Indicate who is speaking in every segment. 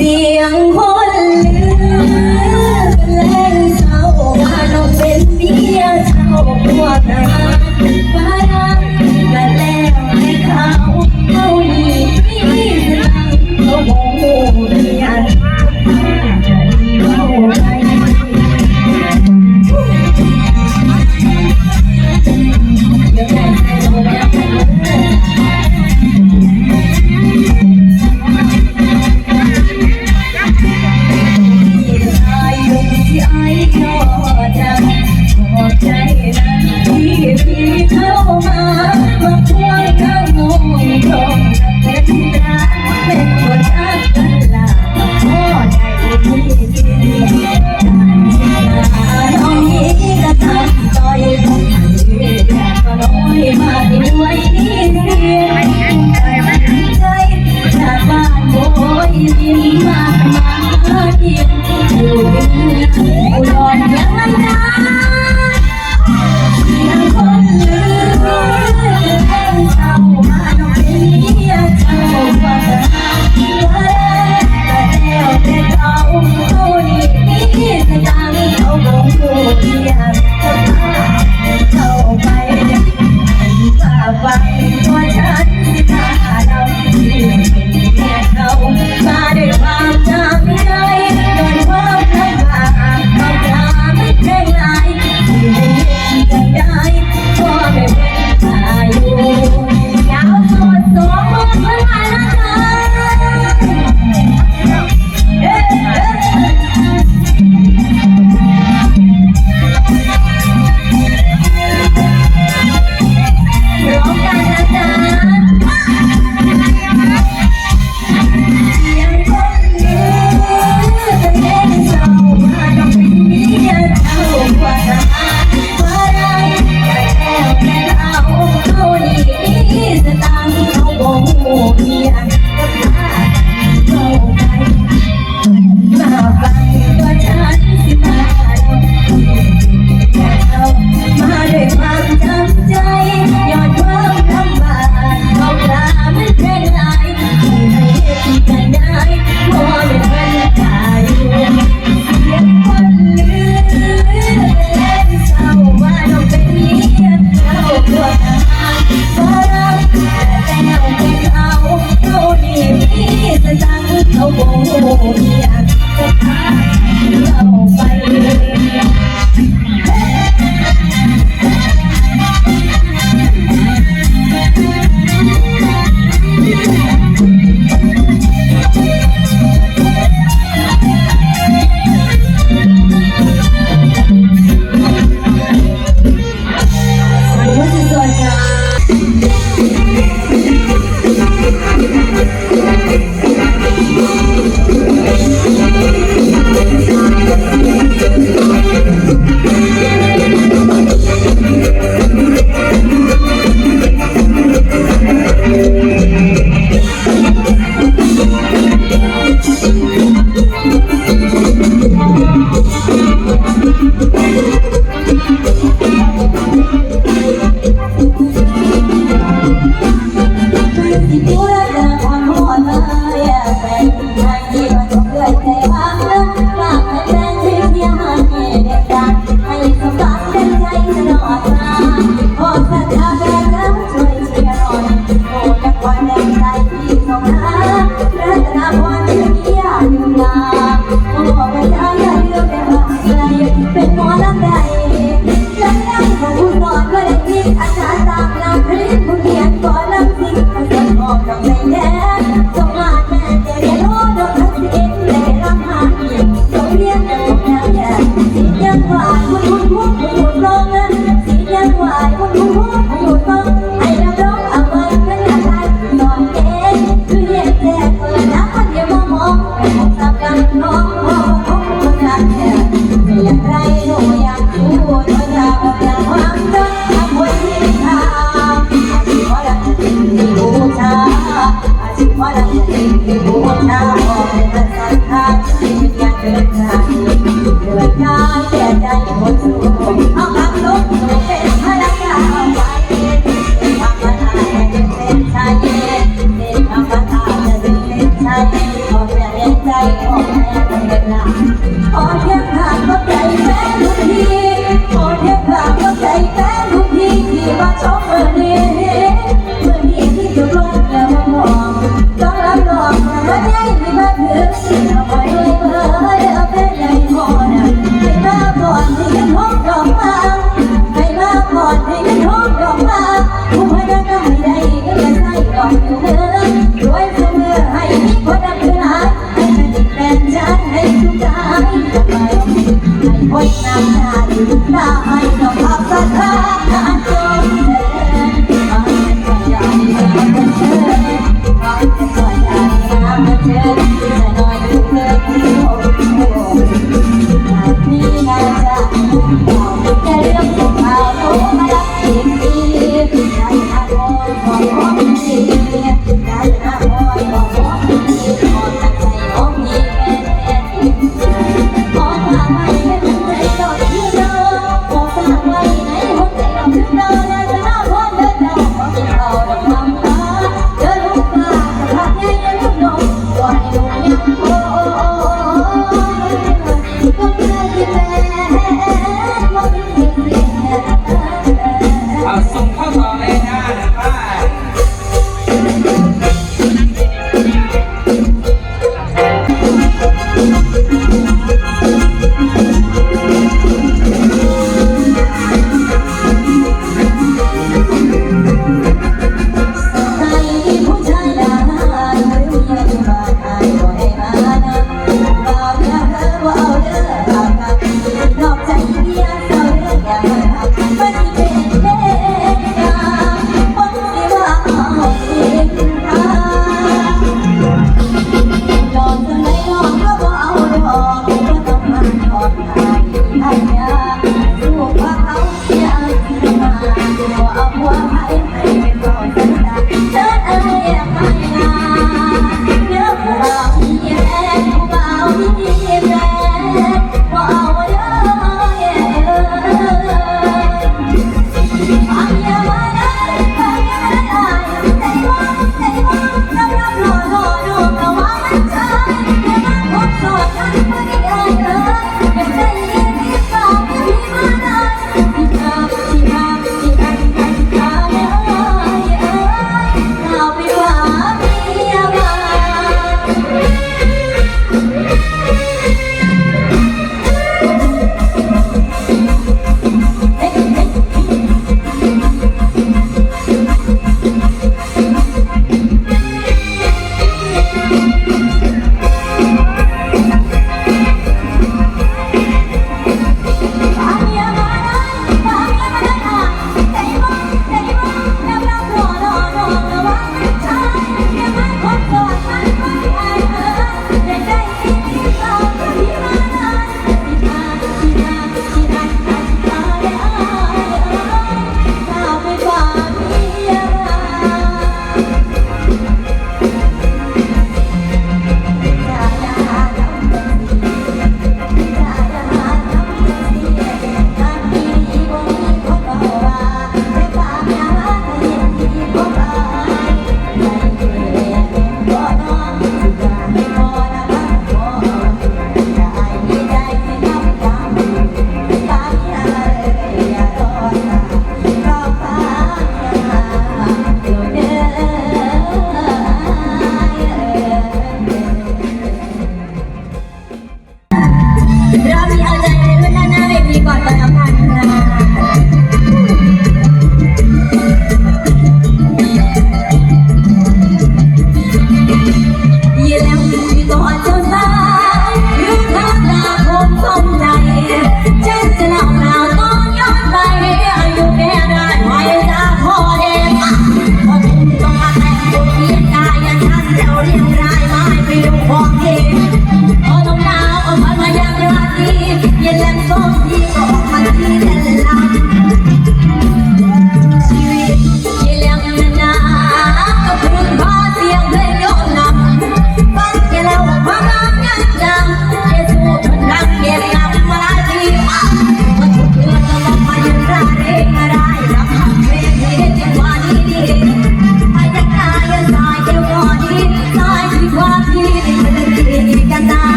Speaker 1: สียงโห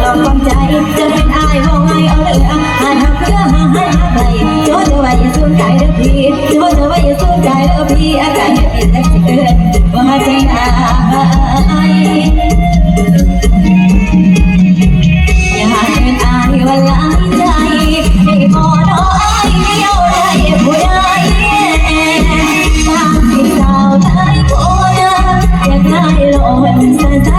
Speaker 1: หลอกความใจจะเป็นอายว่าไงเอาเลยอะหาหักเพื่อหาให้หักใดโจ้เธอไว้อย่าสูญใจเด้อพี่โจ้เธอไว้อย่าสูญใจเด้อพี่อาการไม่เป
Speaker 2: ลี่ยน
Speaker 1: แต่เกิดว่าใจอายอย่าเป็นอายว่าหลายใจให้พอน้อยเดียวได้ผู้ใดตามที่สาวตายคนอยากได้หล่นสนใจ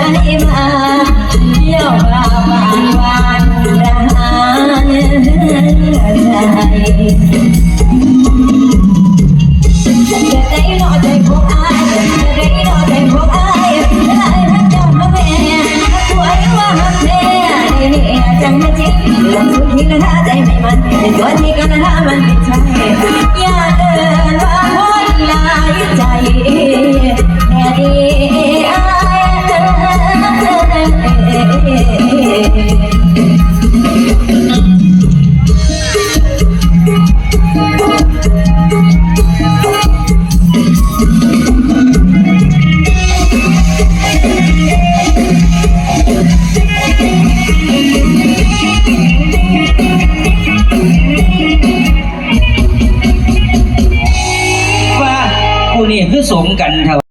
Speaker 1: มาเที่ยวมาหวานหวานระหายใจจะได้รอใจพวกอายจะได้รอใจพวกอายจะได้รักเจ้าพ่อแม่สวยว่าหักแท้นี่จังไม่จริงลงทุนที่กระทาใจไม่มันเป็นตัวที่กระทามันไม่ใช่อย่าเดินว่าคนหลายใจแค่นี้